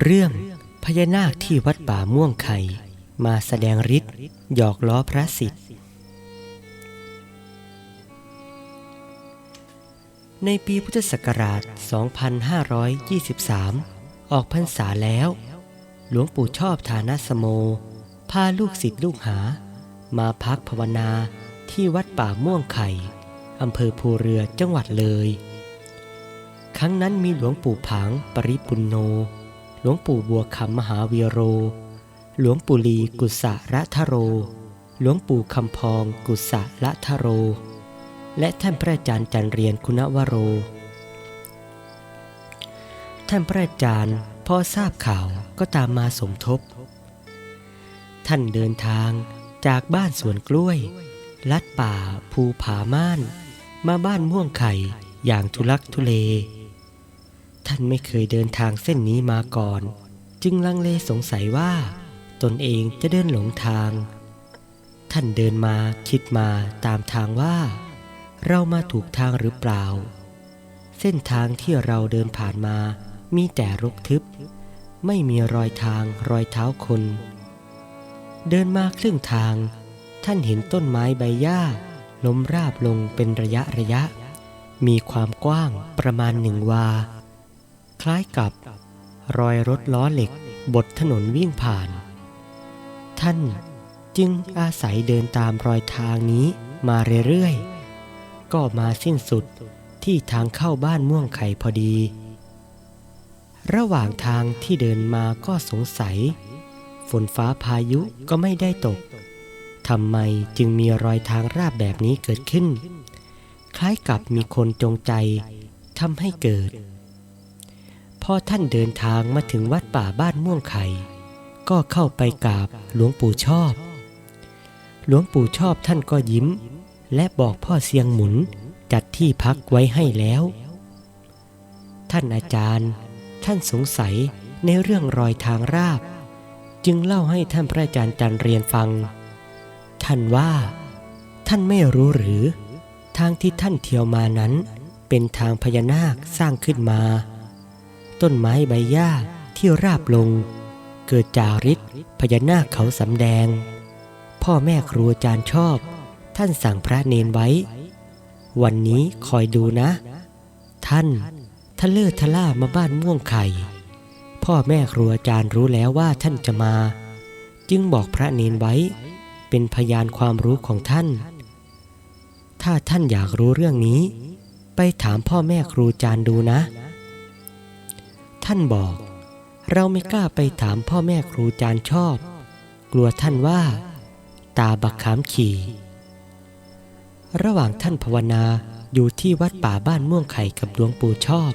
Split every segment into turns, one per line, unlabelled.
เรื่องพญานาคที่วัดป่าม่วงไข่มาแสดงฤทธิ์หยอกล้อพระสิทธิ์ในปีพุทธศักราช 2523 ออกพรรษาแล้ว หลวงปู่ชอบฐานะสโม พาลูกศิษย์ลูกหา มาพักภาวนาที่วัดป่าม่วงไข่อำเภอภูเรือจังหวัดเลย ครั้งนั้นมีหลวงปู่ผางปริปุณโน หลวงปู่บัวคำมหาวีโร หลวงปู่ลีกุศระทโร หลวงปู่คำพองกุศละทโร และท่านพระอาจารย์จันเรียนคุณวโร ท่านพระอาจารย์พอทราบข่าวก็ตามมาสมทบ ท่านเดินทางจากบ้านสวนกล้วย ลัดป่าภูผาม่าน มาบ้านม่วงไข่อย่างทุลักทุเล ท่านไม่เคยเดินทางเส้นนี้มาก่อน จึงลังเลสงสัยว่า ตนเองจะเดินหลงทาง ท่านเดินมาคิดมาตามทางว่า เรามาถูกทางหรือเปล่า เส้นทางที่เราเดินผ่านมา มีแต่รกทึบ ไม่มีรอยทางรอยเท้าคน เดินมาครึ่งทาง ท่านเห็นต้นไม้ใบหญ้าล้มราบลงเป็นระยะระยะ มีความกว้างประมาณหนึ่งวา คล้ายกับ รอยรถล้อเหล็กบนถนนวิ่งผ่าน ท่านจึงอาศัยเดินตามรอยทางนี้มาเรื่อยๆ ก็มาสิ้นสุดที่ทางเข้าบ้านม่วงไข่พอดี ระหว่างทางที่เดินมาก็สงสัย ฝนฟ้าพายุก็ไม่ได้ตก ทำไมจึงมีรอยทางราบแบบนี้เกิดขึ้น คล้ายกับมีคนจงใจทำให้เกิด พอท่านเดินทางมาถึงวัดป่าบ้านม่วงไข่ ก็เข้าไปกราบหลวงปู่ชอบ หลวงปู่ชอบท่านก็ยิ้ม และบอกพ่อเสียงหมุนจัดที่พักไว้ให้แล้ว ท่านอาจารย์ ท่านสงสัยในเรื่องรอยทางราบ จึงเล่าให้ท่านพระอาจารย์จันเรียนฟัง ท่านว่า ท่านไม่รู้หรือ ทางที่ท่านเที่ยวมานั้น เป็นทางพญานาคสร้างขึ้นมา ต้นไม้ใบหญ้าที่ราบลง เกิดจากฤทธิ์พญานาคเขาสำแดง พ่อแม่ครูอาจารย์ชอบ ท่านสั่งพระเนนไว้ วันนี้คอยดูนะ ท่านทะเลอทะล่ามาบ้านม่วงไข่ พ่อแม่ครูอาจารย์รู้แล้วว่าท่านจะมา จึงบอกพระเนนไว้ เป็นพยานความรู้ของท่าน ถ้าท่านอยากรู้เรื่องนี้ ไปถามพ่อแม่ครูอาจารย์ดูนะ ท่านบอก เราไม่กล้าไปถามพ่อแม่ครูอาจารย์ชอบ กลัวท่านว่า ตาบักขามขี่ระหว่างท่านภาวนาอยู่ที่วัดป่าบ้านม่วงไข่กับหลวงปู่ชอบ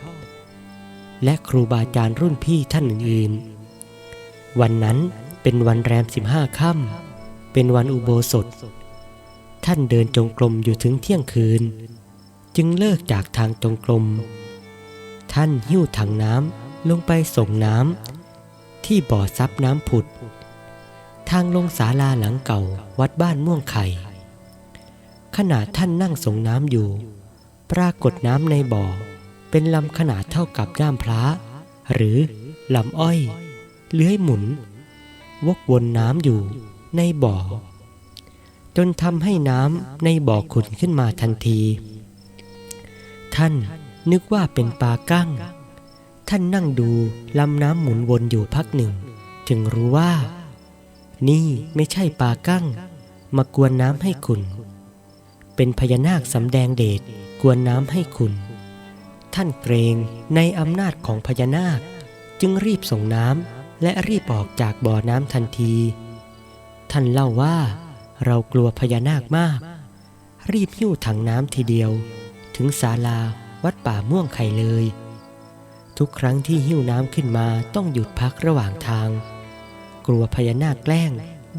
และครูบาอาจารย์รุ่นพี่ท่านอื่นๆวันนั้นเป็นวันแรมสิบห้าค่ำเป็นวันอุโบสถ ท่านเดินจงกรมอยู่ถึงเที่ยงคืน จึงเลิกจากทางจงกรมท่านหิ้วถังน้ำ ลงไปส่งน้ำที่บ่อซับน้ำผุด ทางลงศาลาหลังเก่าวัดบ้านม่วงไข่ ขณะท่านนั่งส่งน้ำอยู่ ปรากฏน้ำในบ่อ เป็นลำขนาดเท่ากับด้ามพระหรือลำอ้อย เลื้อยหมุน วกวนน้ำอยู่ในบ่อ จนทำให้น้ำในบ่อขุ่นขึ้นมาทันที ท่านนึกว่าเป็นปลากั้ง ท่านนั่งดูลำน้ำหมุนวนอยู่พักหนึ่ง จึงรู้ว่า นี่ไม่ใช่ปลากั้ง มากวนน้ำให้ขุ่นเป็นพญานาคสำแดงเดชกวนน้ำให้ขุ่นท่านเกรงในอำนาจของพญานาค จึงรีบส่งน้ำและรีบออกจากบ่อน้ำทันที ท่านเล่าว่า เรากลัวพญานาคมาก รีบหิ้วถังน้ำทีเดียว ถึงศาลาวัดป่าม่วงไข่เลย ทุกครั้งที่หิ้วน้ำขึ้นมาต้องหยุดพักระหว่างทาง กลัวพญานาคแกล้ง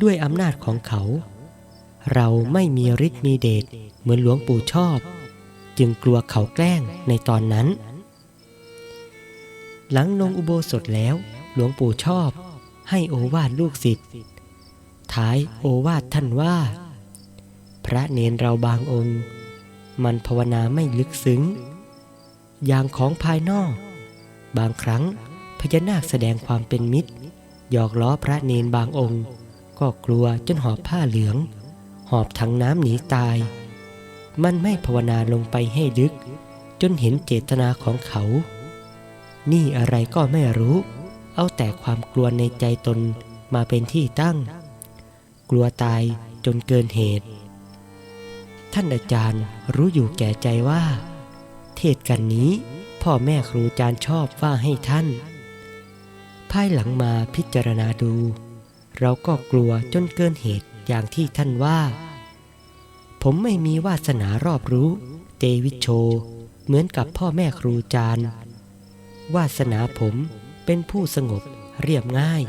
ด้วยอำนาจของเขา เราไม่มีฤทธิ์มีเดชเหมือนหลวงปู่ชอบ จึงกลัวเขาแกล้งในตอนนั้น หลังลงอุโบสถแล้ว หลวงปู่ชอบ ให้โอวาทลูกศิษย์ท้ายโอวาทท่านว่า พระเนนเราบางองค์ มันภาวนาไม่ลึกซึ้ง อย่างของภายนอก บางครั้งพญานาคแสดงความเป็นมิตร หยอกล้อพระเนนบางองค์ ก็กลัวจนหอบผ้าเหลือง หอบถังน้ำหนีตาย มันไม่ภาวนาลงไปให้ลึก จนเห็นเจตนาของเขา นี่อะไรก็ไม่รู้ เอาแต่ความกลัวในใจตนมาเป็นที่ตั้ง กลัวตายจนเกินเหตุ ท่านอาจารย์รู้อยู่แก่ใจว่า เทศกันนี้ พ่อแม่ครูอาจารย์ชอบว่าให้ท่าน ภายหลังมาพิจารณาดู เราก็กลัวจนเกินเหตุอย่างที่ท่านว่า ผมไม่มีวาสนารอบรู้เตวิชโช เหมือนกับพ่อแม่ครูอาจารย์ วาสนาผมเป็นผู้สงบเรียบง่าย